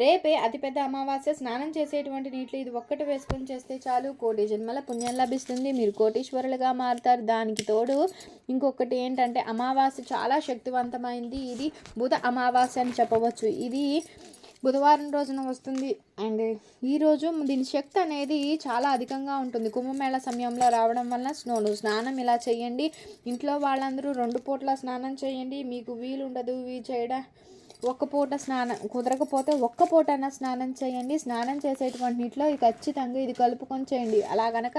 రేపే అతిపెద్ద అమావాస్య స్నానం చేసేటువంటి నీటిలో ఇది ఒక్కటి వేసుకొని చేస్తే చాలు. కోటి జన్మల పుణ్యం లభిస్తుంది. మీరు కోటీశ్వరులుగా మారుతారు. దానికి తోడు ఇంకొకటి ఏంటంటే అమావాస్య చాలా శక్తివంతమైంది. ఇది బుధ అమావాస్య అని చెప్పవచ్చు. ఇది బుధవారం రోజున వస్తుంది. అండ్ ఈరోజు దీని శక్తి అనేది చాలా అధికంగా ఉంటుంది. కుంభమేళ సమయంలో రావడం వలన స్నోలు స్నానం ఇలా చేయండి. ఇంట్లో వాళ్ళందరూ రెండు పూట్ల స్నానం చేయండి. మీకు వీలు ఇవి చేయడం? ఒక్క పూట స్నానం కుదరకపోతే ఒక్క పూటైనా స్నానం చేయండి. స్నానం చేసేటువంటి నీటిలో ఇది ఖచ్చితంగా ఇది కలుపుకొని చేయండి. అలా గనక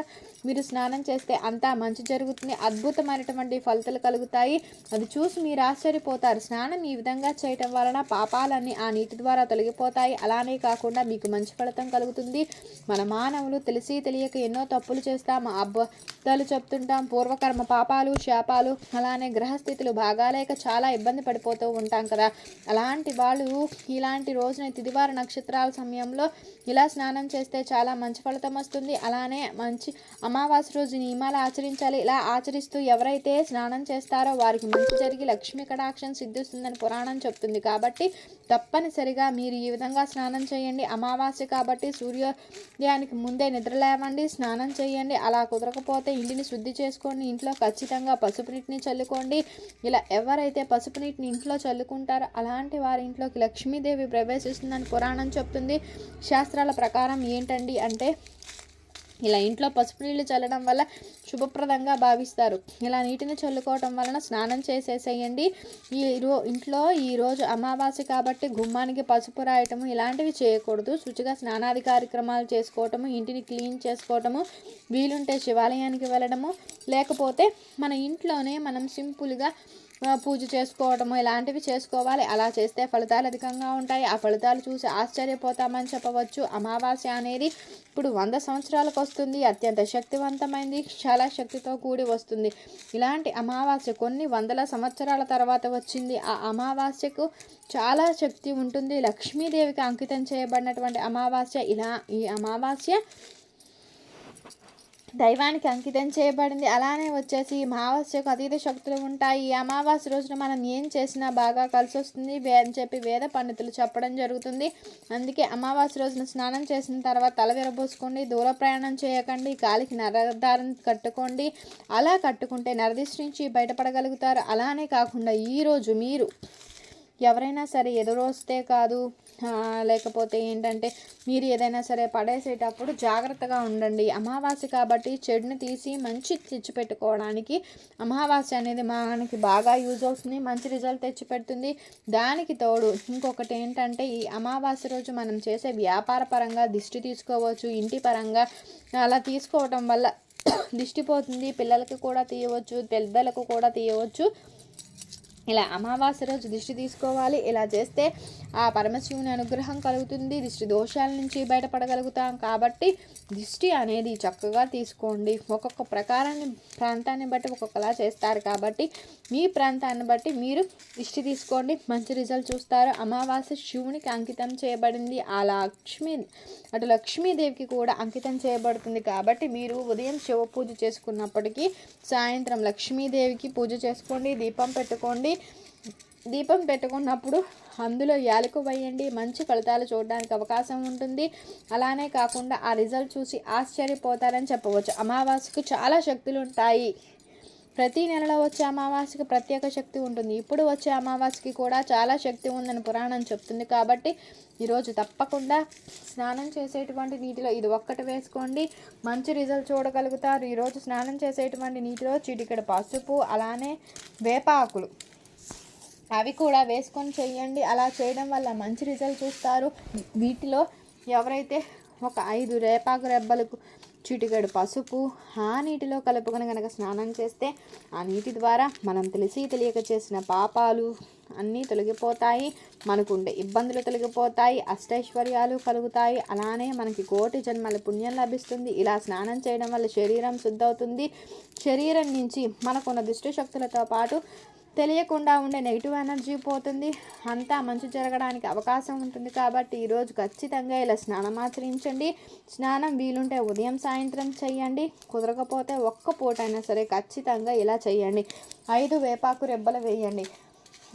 మీరు స్నానం చేస్తే అంతా మంచి జరుగుతుంది. అద్భుతమైనటువంటి ఫలితాలు కలుగుతాయి. అది చూసి మీరు ఆశ్చర్యపోతారు. స్నానం ఈ విధంగా చేయటం వలన పాపాలన్నీ ఆ నీటి ద్వారా తొలగిపోతాయి. అలానే కాకుండా మీకు మంచి ఫలితం కలుగుతుంది. మన మానవులు తెలిసి తెలియక ఎన్నో తప్పులు చేస్తాం అబద్ధాలు చెప్తుంటాం పూర్వకర్మ పాపాలు శాపాలు అలానే గ్రహస్థితులు బాగాలేక చాలా ఇబ్బంది పడిపోతూ ఉంటాం కదా. అలా అలాంటి వాళ్ళు ఇలాంటి రోజున తిదివార నక్షత్రాల సమయంలో ఇలా స్నానం చేస్తే చాలా మంచి ఫలితం వస్తుంది. అలానే మంచి అమావాస్య రోజు నియమాలు ఆచరించాలి. ఇలా ఆచరిస్తూ ఎవరైతే స్నానం చేస్తారో వారికి మంచి జరిగి లక్ష్మీ కటాక్షం సిద్ధిస్తుందని పురాణం చెప్తుంది. కాబట్టి తప్పనిసరిగా మీరు ఈ విధంగా స్నానం చేయండి. అమావాస్య కాబట్టి సూర్యోదయానికి ముందే నిద్ర లేవండి స్నానం చేయండి. అలా కుదరకపోతే ఇంటిని శుద్ధి చేసుకోండి. ఇంట్లో ఖచ్చితంగా పసుపు నీటిని చల్లుకోండి. ఇలా ఎవరైతే పసుపు నీటిని ఇంట్లో చల్లుకుంటారో అలాంటి వారి ఇంట్లోకి లక్ష్మీదేవి ప్రవేశిస్తుందని పురాణం చెప్తుంది. శాస్త్రాల ప్రకారం ఏంటండి అంటే ఇలా ఇంట్లో పసుపు నీళ్ళు చల్లడం వల్ల శుభప్రదంగా భావిస్తారు. ఇలా నీటిని చల్లుకోవటం వలన స్నానం చేసేసేయండి. ఈ రో ఇంట్లో ఈరోజు అమావాస్య కాబట్టి గుమ్మానికి పసుపు రాయటము ఇలాంటివి చేయకూడదు. శుచిగా స్నానాది కార్యక్రమాలు చేసుకోవటము ఇంటిని క్లీన్ చేసుకోవటము వీలుంటే శివాలయానికి వెళ్ళడము లేకపోతే మన ఇంట్లోనే మనం సింపుల్గా పూజ చేసుకోవడము ఇలాంటివి చేసుకోవాలి. అలా చేస్తే ఫలితాలు అధికంగా ఉంటాయి. ఆ ఫలితాలు చూసి ఆశ్చర్యపోతామని చెప్పవచ్చు. అమావాస్య అనేది ఇప్పుడు వంద సంవత్సరాలకు వస్తుంది. అత్యంత శక్తివంతమైంది. చాలా శక్తితో కూడి వస్తుంది. ఇలాంటి అమావాస్య కొన్ని వందల సంవత్సరాల తర్వాత వచ్చింది. ఆ అమావాస్యకు చాలా శక్తి ఉంటుంది. లక్ష్మీదేవికి అంకితం చేయబడినటువంటి అమావాస్య. ఇలా ఈ అమావాస్య దైవానికి అంకితం చేయబడింది. అలానే వచ్చేసి మహావాస్యకు అతీత శక్తులు ఉంటాయి. ఈ అమావాస్య రోజున మనం ఏం చేసినా బాగా కలిసి వస్తుంది అని చెప్పి వేద పండితులు చెప్పడం జరుగుతుంది. అందుకే అమావాస్య రోజున స్నానం చేసిన తర్వాత తల విరబోసుకోండి దూర ప్రయాణం చేయకండి కాలికి నరదారం కట్టుకోండి. అలా కట్టుకుంటే నరదిష్టి నుంచి బయటపడగలుగుతారు. అలానే కాకుండా ఈరోజు మీరు ఎవరైనా సరే ఎదురొస్తే కాదు లేకపోతే ఏంటంటే మీరు ఏదైనా సరే పడేసేటప్పుడు జాగ్రత్తగా ఉండండి. అమావాస్య కాబట్టి చెడుని తీసి మంచి తెచ్చిపెట్టుకోవడానికి అమావాస్య అనేది మనకి బాగా యూజ్ అవుతుంది మంచి రిజల్ట్ తెచ్చిపెడుతుంది దానికి తోడు ఇంకొకటి ఏంటంటే ఈ అమావాస్య రోజు మనం చేసే వ్యాపార పరంగా దిష్టి తీసుకోవచ్చు ఇంటి పరంగా అలా తీసుకోవటం వల్ల దిష్టిపోతుంది పిల్లలకి కూడా తీయవచ్చు పెద్దలకు కూడా తీయవచ్చు. ఇలా అమావాస్య రోజు దిష్టి తీసుకోవాలి. ఇలా చేస్తే ఆ పరమశివుని అనుగ్రహం కలుగుతుంది. దిష్టి దోషాల నుంచి బయటపడగలుగుతాం. కాబట్టి దిష్టి అనేది చక్కగా తీసుకోండి. ఒక్కొక్క ప్రకారాన్ని ప్రాంతాన్ని బట్టి ఒక్కొక్కలా చేస్తారు. కాబట్టి మీ ప్రాంతాన్ని బట్టి మీరు దిష్టి తీసుకోండి. మంచి రిజల్ట్ చూస్తారు. అమావాస్య శివునికి అంకితం చేయబడింది. ఆ లక్ష్మి అటు లక్ష్మీదేవికి కూడా అంకితం చేయబడుతుంది. కాబట్టి మీరు ఉదయం శివ పూజ చేసుకున్నప్పటికీ సాయంత్రం లక్ష్మీదేవికి పూజ చేసుకోండి. దీపం పెట్టుకోండి. దీపం పెట్టుకున్నప్పుడు అందులో యాలకు వేయండి మంచి ఫలితాలు చూడడానికి అవకాశం ఉంటుంది. అలానే కాకుండా ఆ రిజల్ట్ చూసి ఆశ్చర్యపోతారని చెప్పవచ్చు. అమావాస్యకు చాలా శక్తులు ఉంటాయి. ప్రతి నెలలో వచ్చే అమావాస్యకి ప్రత్యేక శక్తి ఉంటుంది. ఇప్పుడు వచ్చే అమావాస్యకి కూడా చాలా శక్తి ఉందని పురాణం చెప్తుంది కాబట్టి ఈరోజు తప్పకుండా స్నానం చేసేటువంటి నీటిలో ఇది ఒక్కటి వేసుకోండి. మంచి రిజల్ట్ చూడగలుగుతారు. ఈరోజు స్నానం చేసేటువంటి నీటిలో చిటికెడు పసుపు అలానే వేపాకులు. అవి కూడా వేసుకొని చేయండి అలా చేయడం వల్ల మంచి రిజల్ట్ చూస్తారు. వీటిలో ఎవరైతే ఒక ఐదు రేపాకు రెబ్బలకు చిటికెడు పసుపు ఆ నీటిలో కలుపుకొని కనుక స్నానం చేస్తే ఆ నీటి ద్వారా మనం తెలిసి తెలియక చేసిన పాపాలు అన్నీ తొలగిపోతాయి. మనకుండే ఇబ్బందులు తొలగిపోతాయి. అష్టైశ్వర్యాలు కలుగుతాయి. అలానే మనకి కోటి జన్మల పుణ్యం లభిస్తుంది. ఇలా స్నానం చేయడం వల్ల శరీరం శుద్ధవుతుంది. శరీరం నుంచి మనకున్న దుష్టశక్తులతో పాటు తెలియకుండా ఉండే నెగిటివ్ ఎనర్జీ పోతుంది. అంతా మంచి జరగడానికి అవకాశం ఉంటుంది కాబట్టి ఈరోజు ఖచ్చితంగా ఇలా స్నానం ఆచరించండి. స్నానం వీలుంటే ఉదయం సాయంత్రం చేయండి. కుదరకపోతే ఒక్క పూటైనా సరే ఖచ్చితంగా ఇలా చేయండి. ఐదు వేపాకు రెబ్బలు వేయండి.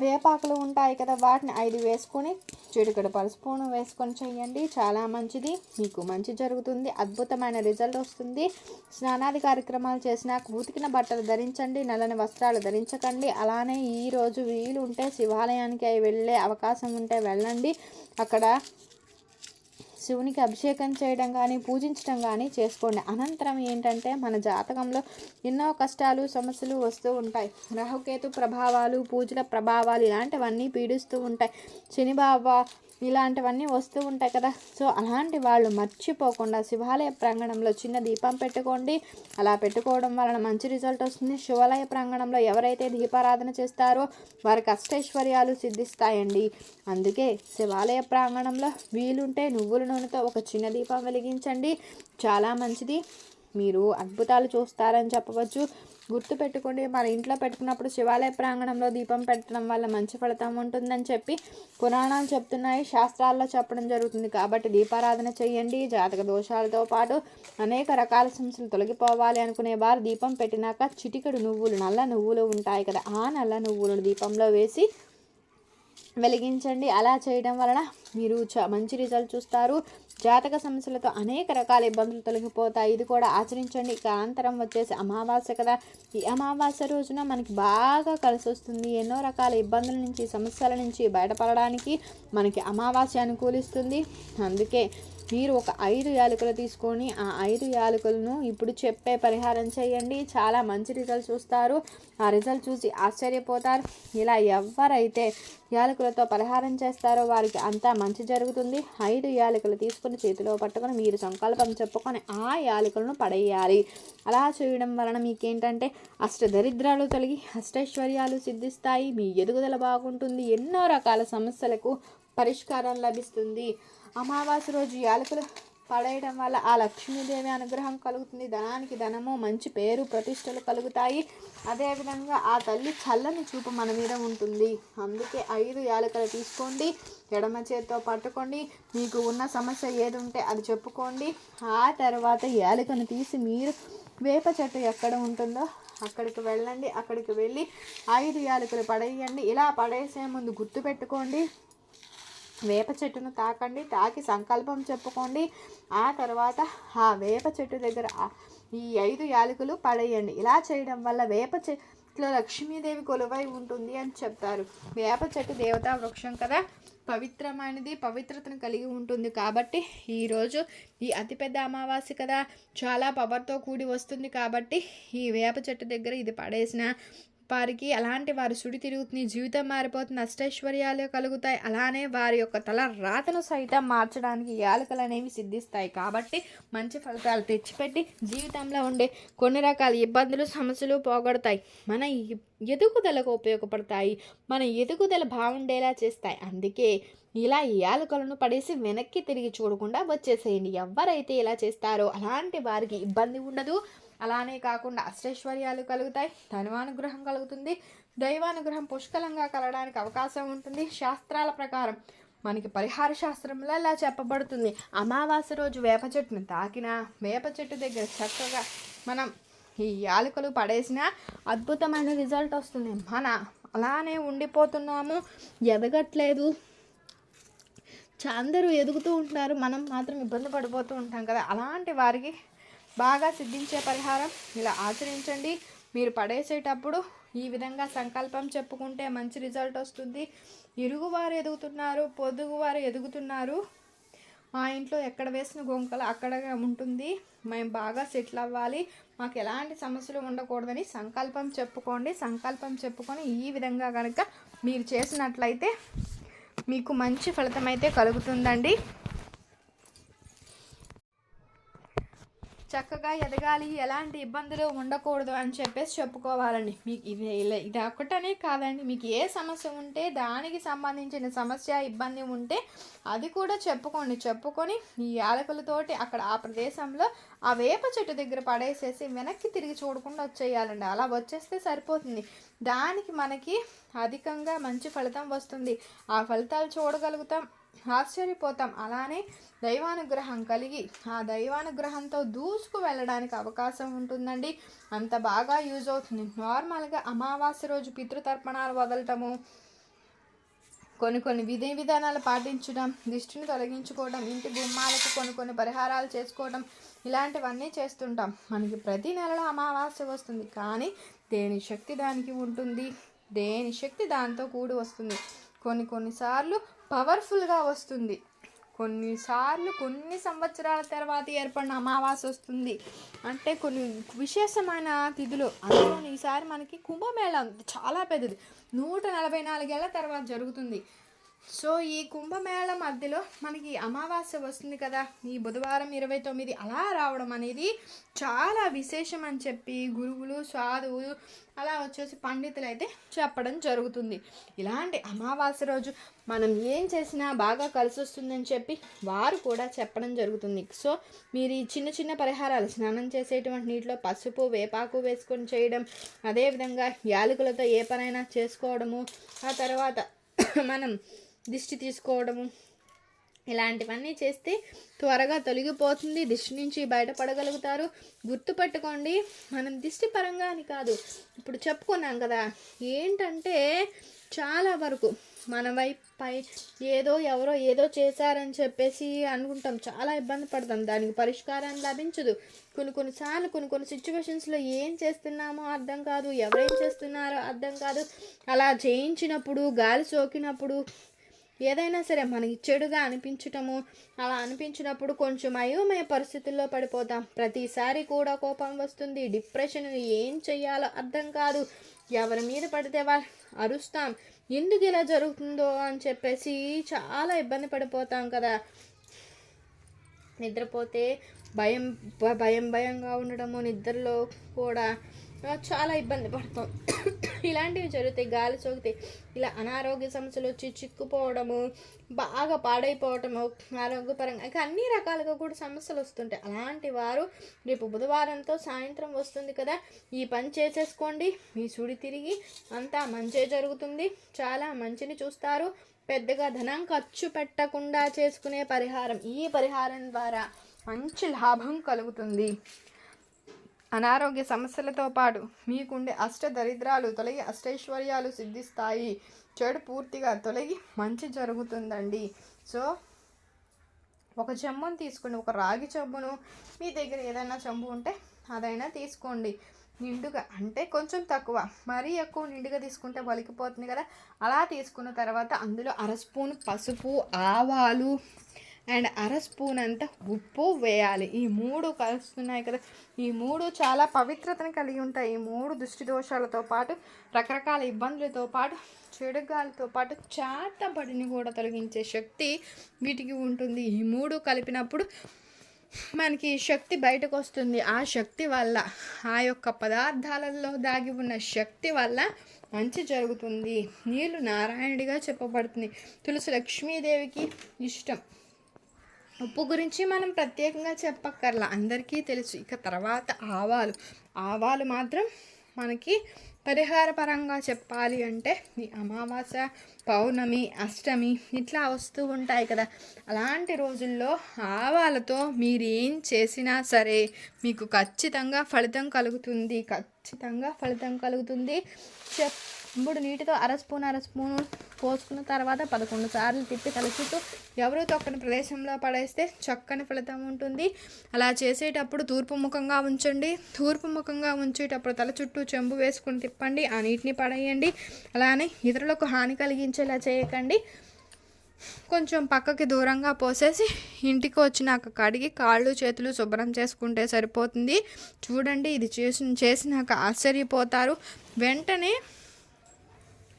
వేపాకులు ఉంటాయి కదా వాటిని ఐదు వేసుకొని చిటికెడు పసుపును వేసుకొని చేయండి. చాలా మంచిది. మీకు మంచి జరుగుతుంది. అద్భుతమైన రిజల్ట్ వస్తుంది. స్నానాది కార్యక్రమాలు చేసిన ఉతికిన బట్టలు ధరించండి నల్లని వస్త్రాలు ధరించకండి. అలానే ఈరోజు వీలు ఉంటే శివాలయానికి వెళ్ళే అవకాశం ఉంటే వెళ్ళండి. అక్కడ శివునికి అభిషేకం చేయడం కానీ పూజించడం కానీ చేసుకోండి. అనంతరం ఏంటంటే మన జాతకంలో ఎన్నో కష్టాలు సమస్యలు వస్తూ ఉంటాయి. రాహుకేతు ప్రభావాలు పూజల ప్రభావాలు ఇలాంటివన్నీ పీడిస్తూ ఉంటాయి. శని బాబా ఇలాంటివన్నీ వస్తూ ఉంటాయి కదా. సో అలాంటి వాళ్ళు మర్చిపోకుండా శివాలయ ప్రాంగణంలో చిన్న దీపం పెట్టుకోండి. అలా పెట్టుకోవడం వలన మంచి రిజల్ట్ వస్తుంది. శివాలయ ప్రాంగణంలో ఎవరైతే దీపారాధన చేస్తారో వారికి అష్టైశ్వర్యాలు సిద్ధిస్తాయండి. అందుకే శివాలయ ప్రాంగణంలో వీలుంటే నువ్వుల నూనెతో ఒక చిన్న దీపం వెలిగించండి. చాలా మంచిది. మీరు అద్భుతాలు చూస్తారని చెప్పవచ్చు. గుర్తుపెట్టుకోండి మన ఇంట్లో పెట్టుకున్నప్పుడు శివాలయ ప్రాంగణంలో దీపం పెట్టడం వల్ల మంచి ఫలితం ఉంటుందని చెప్పి పురాణాలు చెప్తున్నాయి శాస్త్రాల్లో చెప్పడం జరుగుతుంది. కాబట్టి దీపారాధన చేయండి జాతక దోషాలతో పాటు అనేక రకాల సమస్యలు తొలగిపోవాలి అనుకునే వారు దీపం పెట్టినాక చిటికెడు నువ్వులు నల్ల నువ్వులు ఉంటాయి కదా ఆ నల్ల నువ్వులను దీపంలో వేసి వెలిగించండి. అలా చేయడం వలన మీరు చ మంచి రిజల్ట్ చూస్తారు. జాతక సమస్యలతో అనేక రకాల ఇబ్బందులు తొలగిపోతాయి. ఇది కూడా ఆచరించండి. ఇక అనంతరం వచ్చేసి అమావాస్య కదా. ఈ అమావాస్య రోజున మనకి బాగా కలిసి వస్తుంది ఎన్నో రకాల ఇబ్బందుల నుంచి సమస్యల నుంచి బయటపడడానికి మనకి అమావాస్య అనుకూలిస్తుంది. అందుకే మీరు ఒక ఐదు యాలకులు తీసుకొని ఆ ఐదు యాలకులను ఇప్పుడు చెప్పే పరిహారం చేయండి. చాలా మంచి రిజల్ట్ చూస్తారు ఆ రిజల్ట్ చూసి ఆశ్చర్యపోతారు. ఇలా ఎవరైతే యాలకులతో పరిహారం చేస్తారో వారికి అంతా మంచి జరుగుతుంది. ఐదు యాలకులు తీసుకుని చేతిలో పట్టుకొని మీరు సంకల్పం చెప్పుకొని ఆ యాలకులను పడేయాలి. అలా చేయడం వలన మీకేంటంటే అష్టదరిద్రాలు తొలగి అష్టైశ్వర్యాలు సిద్ధిస్తాయి. మీ ఎదుగుదల బాగుంటుంది. ఎన్నో రకాల సమస్యలకు పరిష్కారం లభిస్తుంది. అమావాస్య రోజు యాలకులు పడేయడం వల్ల ఆ లక్ష్మీదేవి అనుగ్రహం కలుగుతుంది. ధనానికి ధనము మంచి పేరు ప్రతిష్టలు కలుగుతాయి. అదేవిధంగా ఆ తల్లి చల్లని చూపు మన మీద ఉంటుంది. అందుకే ఐదు యాలకలు తీసుకోండి. ఎడమ చేతితో పట్టుకోండి. మీకు ఉన్న సమస్య ఏది ఉంటే అది చెప్పుకోండి. ఆ తర్వాత యాలకను తీసి మీరు వేప చెట్టు ఎక్కడ ఉంటుందో అక్కడికి వెళ్ళండి. అక్కడికి వెళ్ళి ఐదు యాలకులు పడేయండి. ఇలా పడేసే ముందు గుర్తుపెట్టుకోండి. వేప చెట్టును తాకండి తాకి సంకల్పం చెప్పుకోండి. ఆ తర్వాత ఆ వేప చెట్టు దగ్గర ఈ ఐదు యాలకులు పడేయండి. ఇలా చేయడం వల్ల వేప చెట్లో లక్ష్మీదేవి కొలువై ఉంటుంది అని చెప్తారు. వేప చెట్టు దేవతా వృక్షం కదా? పవిత్రమైనది పవిత్రతను కలిగి ఉంటుంది కాబట్టి ఈరోజు ఈ అతిపెద్ద అమావాస్య కదా? చాలా పవర్తో కూడి వస్తుంది కాబట్టి ఈ వేప చెట్టు దగ్గర ఇది పడేసిన వారికి అలాంటి వారు సుడి తిరుగుతుంది జీవితం మారిపోతుంది అష్టైశ్వర్యాలు కలుగుతాయి. అలానే వారి యొక్క తల రాతను సైతం మార్చడానికి యాలకలు అనేవి సిద్ధిస్తాయి. కాబట్టి మంచి ఫలితాలు తెచ్చిపెట్టి జీవితంలో ఉండే కొన్ని రకాల ఇబ్బందులు సమస్యలు పోగొడతాయి. మన ఎదుగుదలకు ఉపయోగపడతాయి. మన ఎదుగుదల బాగుండేలా చేస్తాయి. అందుకే ఇలా యాలకులను పడేసి వెనక్కి తిరిగి చూడకుండా వచ్చేసేయండి. ఎవరైతే ఇలా చేస్తారో అలాంటి వారికి ఇబ్బంది ఉండదు. అలానే కాకుండా అష్టైశ్వర్యాలు కలుగుతాయి ధనవానుగ్రహం కలుగుతుంది. దైవానుగ్రహం పుష్కలంగా కలగడానికి అవకాశం ఉంటుంది. శాస్త్రాల ప్రకారం మనకి పరిహార శాస్త్రంలో ఇలా చెప్పబడుతుంది. అమావాస్య రోజు వేప చెట్టును తాకిన వేప చెట్టు దగ్గర చక్కగా మనం ఈ యాలకులు పడేసిన అద్భుతమైన రిజల్ట్ వస్తుంది. మన అలానే ఉండిపోతున్నాము. ఎదగట్లేదు. అందరూ ఎదుగుతూ ఉంటున్నారు. మనం మాత్రం ఇబ్బంది పడిపోతూ ఉంటాం కదా. అలాంటి వారికి బాగా సిద్ధించే పరిహారం ఇలా ఆచరించండి. మీరు పడేసేటప్పుడు ఈ విధంగా సంకల్పం చెప్పుకుంటే మంచి రిజల్ట్ వస్తుంది. ఇరుగువారు ఎదుగుతున్నారు పొదుగువారు ఎదుగుతున్నారు. మా ఇంట్లో ఎక్కడ వేసిన గొంకలు అక్కడ ఉంటుంది. మేము బాగా సెటిల్ అవ్వాలి. మాకు ఎలాంటి సమస్యలు ఉండకూడదని సంకల్పం చెప్పుకోండి. సంకల్పం చెప్పుకొని ఈ విధంగా కనుక మీరు చేసినట్లయితే మీకు మంచి ఫలితం అయితే కలుగుతుందండి. చక్కగా ఎదగాలి ఎలాంటి ఇబ్బందులు ఉండకూడదు అని చెప్పేసి చెప్పుకోవాలండి. మీకు ఇది ఇది ఒక్కటనే కాదండి. మీకు ఏ సమస్య ఉంటే దానికి సంబంధించిన సమస్య ఇబ్బంది ఉంటే అది కూడా చెప్పుకోండి. చెప్పుకొని ఈ యాలకులతోటి అక్కడ ఆ ప్రదేశంలో ఆ వేప చెట్టు దగ్గర పడేసేసి వెనక్కి తిరిగి చూడకుండా వచ్చేయాలండి. అలా వచ్చేస్తే సరిపోతుంది. దానికి మనకి అధికంగా మంచి ఫలితం వస్తుంది. ఆ ఫలితాలు చూడగలుగుతాం ఆశ్చర్యపోతాం. అలానే దైవానుగ్రహం కలిగి ఆ దైవానుగ్రహంతో దూసుకు వెళ్ళడానికి అవకాశం ఉంటుందండి. అంత బాగా యూజ్ అవుతుంది. నార్మల్గా అమావాస్య రోజు పితృతర్పణాలు వదలటము కొన్ని కొన్ని విధి విధానాలు పాటించడం దిష్టిని తొలగించుకోవడం ఇంటి గుమ్మాలకు కొన్ని కొన్ని పరిహారాలు చేసుకోవడం ఇలాంటివన్నీ చేస్తుంటాం. మనకి ప్రతి నెలలో అమావాస్య వస్తుంది. కానీ దేని శక్తి దానికి ఉంటుంది? దేని శక్తి దాంతో కూడి వస్తుంది? కొన్ని కొన్నిసార్లు పవర్ఫుల్గా వస్తుంది. కొన్నిసార్లు కొన్ని సంవత్సరాల తర్వాత ఏర్పడిన అమావాస్య వస్తుంది. అంటే కొన్ని విశేషమైన తిథులు. అందులో ఈసారి మనకి కుంభమేళ చాలా పెద్దది. నూట నలభై నాలుగేళ్ళ తర్వాత జరుగుతుంది. సో ఈ కుంభమేళ మధ్యలో మనకి అమావాస్య వస్తుంది కదా. ఈ బుధవారం ఇరవై తొమ్మిది అలా రావడం అనేది చాలా విశేషం అని చెప్పి గురువులు సాధువులు అలా వచ్చేసి పండితులు అయితే చెప్పడం జరుగుతుంది. ఇలాంటి అమావాస్య రోజు మనం ఏం చేసినా బాగా కలిసి వస్తుందని చెప్పి వారు కూడా చెప్పడం జరుగుతుంది. సో మీరు ఈ చిన్న చిన్న పరిహారాలు స్నానం చేసేటువంటి నీటిలో పసుపు వేపాకు వేసుకొని చేయడం అదేవిధంగా యాలకులతో ఏ పనైనా చేసుకోవడము ఆ తర్వాత మనం దిష్టి తీసుకోవడము ఇలాంటివన్నీ చేస్తే త్వరగా తొలగిపోతుంది దిష్టి నుంచి బయటపడగలుగుతారు. గుర్తుపెట్టుకోండి మనం దిష్టి పరంగా అని కాదు ఇప్పుడు చెప్పుకున్నాం కదా ఏంటంటే చాలా వరకు మన వైపై ఏదో ఎవరో ఏదో చేశారని చెప్పేసి అనుకుంటాం. చాలా ఇబ్బంది పడతాం దానికి పరిష్కారం లభించదు. కొన్ని కొన్నిసార్లు కొన్ని కొన్ని సిచ్యువేషన్స్లో ఏం చేస్తున్నామో అర్థం కాదు ఎవరేం చేస్తున్నారో అర్థం కాదు. అలా చేయించినప్పుడు గాలి సోకినప్పుడు ఏదైనా సరే మనకి చెడుగా అనిపించటము అలా అనిపించినప్పుడు కొంచెం అయోమయ పరిస్థితుల్లో పడిపోతాం. ప్రతిసారి కూడా కోపం వస్తుంది. డిప్రెషన్ ఏం చేయాలో అర్థం కాదు. ఎవరి మీద పడితే వాళ్ళు అరుస్తాం. ఎందుకు ఇలా జరుగుతుందో అని చెప్పేసి చాలా ఇబ్బంది పడిపోతాం కదా. నిద్రపోతే భయం భ- భయం భయంగా ఉండడము నిద్రలో కూడా చాలా ఇబ్బంది పడతాం. ఇలాంటివి జరుగుతాయి గాలి సోకితే ఇలా అనారోగ్య సమస్యలు వచ్చి చిక్కుపోవడము బాగా పాడైపోవటము ఆరోగ్యపరంగా ఇంకా అన్ని రకాలుగా కూడా సమస్యలు వస్తుంటాయి. అలాంటి వారు రేపు బుధవారంతో సాయంత్రం వస్తుంది కదా ఈ పని చేసేసుకోండి మీ సుడి తిరిగి అంతా మంచే జరుగుతుంది. చాలా మంచిని చూస్తారు. పెద్దగా ధనం ఖర్చు పెట్టకుండా చేసుకునే పరిహారం ఈ పరిహారం ద్వారా మంచి లాభం కలుగుతుంది. అనారోగ్య సమస్యలతో పాటు మీకుండే అష్ట దరిద్రాలు తొలగి అష్టైశ్వర్యాలు సిద్ధిస్తాయి. చెడు పూర్తిగా తొలగి మంచి జరుగుతుందండి. సో ఒక చెంబును తీసుకోండి ఒక రాగి చెంబును మీ దగ్గర ఏదైనా చెంబు ఉంటే అదైనా తీసుకోండి. నిండుగా అంటే కొంచెం తక్కువ. మరీ ఎక్కువ నిండుగా తీసుకుంటే వలికిపోతుంది కదా. అలా తీసుకున్న తర్వాత అందులో అర స్పూన్ పసుపు ఆవాలు అండ్ అర స్పూన్ అంతా ఉప్పు వేయాలి. ఈ మూడు కలుస్తున్నాయి కదా. ఈ మూడు చాలా పవిత్రతను కలిగి ఉంటాయి. ఈ మూడు దృష్టి దోషాలతో పాటు రకరకాల ఇబ్బందులతో పాటు చెడుగాలతో పాటు చాటబడిని కూడా తొలగించే శక్తి వీటికి ఉంటుంది. ఈ మూడు కలిపినప్పుడు మనకి శక్తి బయటకు వస్తుంది. ఆ శక్తి వల్ల ఆ యొక్క పదార్థాలలో దాగి ఉన్న శక్తి వల్ల మంచి జరుగుతుంది. నీళ్ళు నారాయణుడిగా చెప్పబడుతుంది. తులసి లక్ష్మీదేవికి ఇష్టం. ఉప్పు గురించి మనం ప్రత్యేకంగా చెప్పక్కర్లా. అందరికీ తెలుసు. ఇక తర్వాత ఆవాలు. ఆవాలు మాత్రం మనకి పరిహార పరంగా చెప్పాలి అంటే ఈ అమావాస్య పౌర్ణమి అష్టమి ఇట్లా వస్తూ ఉంటాయి కదా. అలాంటి రోజుల్లో ఆవాలతో మీరు ఏం చేసినా సరే మీకు ఖచ్చితంగా ఫలితం కలుగుతుంది. ఖచ్చితంగా ఫలితం కలుగుతుంది. చెప్ ఇప్పుడు నీటితో అర స్పూన్ అర స్పూన్ పోసుకున్న తర్వాత పదకొండు సార్లు తిప్పి కలుపుతూ ఎవరు తొక్కని ప్రదేశంలో పడేస్తే చక్కని ఫలితం ఉంటుంది. అలా చేసేటప్పుడు తూర్పు ముఖంగా ఉంచండి. తూర్పు ముఖంగా ఉంచేటప్పుడు తల చుట్టూ చెంబు వేసుకుని తిప్పండి. ఆ నీటిని పడేయండి. అలానే ఇతరులకు హాని కలిగించేలా చేయకండి. కొంచెం పక్కకి దూరంగా పోసేసి ఇంటికి వచ్చినాక కడిగి కాళ్ళు చేతులు శుభ్రం చేసుకుంటే సరిపోతుంది. చూడండి ఇది చేసి చేసినాక ఆశ్చర్యపోతారు. వెంటనే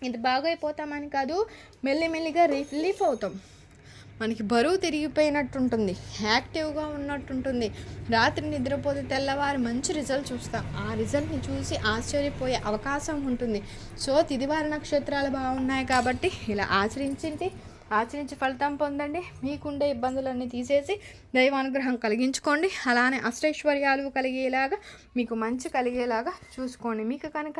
ఇది బాగైపోతామని కాదు మెల్లిమెల్లిగా రిలీఫ్ అవుతాం. మనకి బరువు తిరిగిపోయినట్టుంటుంది యాక్టివ్గా ఉన్నట్టుంటుంది. రాత్రి నిద్రపోతే తెల్లవారు మంచి రిజల్ట్ చూస్తాం. ఆ రిజల్ట్ని చూసి ఆశ్చర్యపోయే అవకాశం ఉంటుంది. సో తిదివారి నక్షత్రాలు బాగున్నాయి కాబట్టి ఇలా ఆచరించింది ఆచరించి ఫలితం పొందండి. మీకుండే ఇబ్బందులన్నీ తీసేసి దైవానుగ్రహం కలిగించుకోండి. అలానే అష్టైశ్వర్యాలు కలిగేలాగా మీకు మంచి కలిగేలాగా చూసుకోండి. మీకు కనుక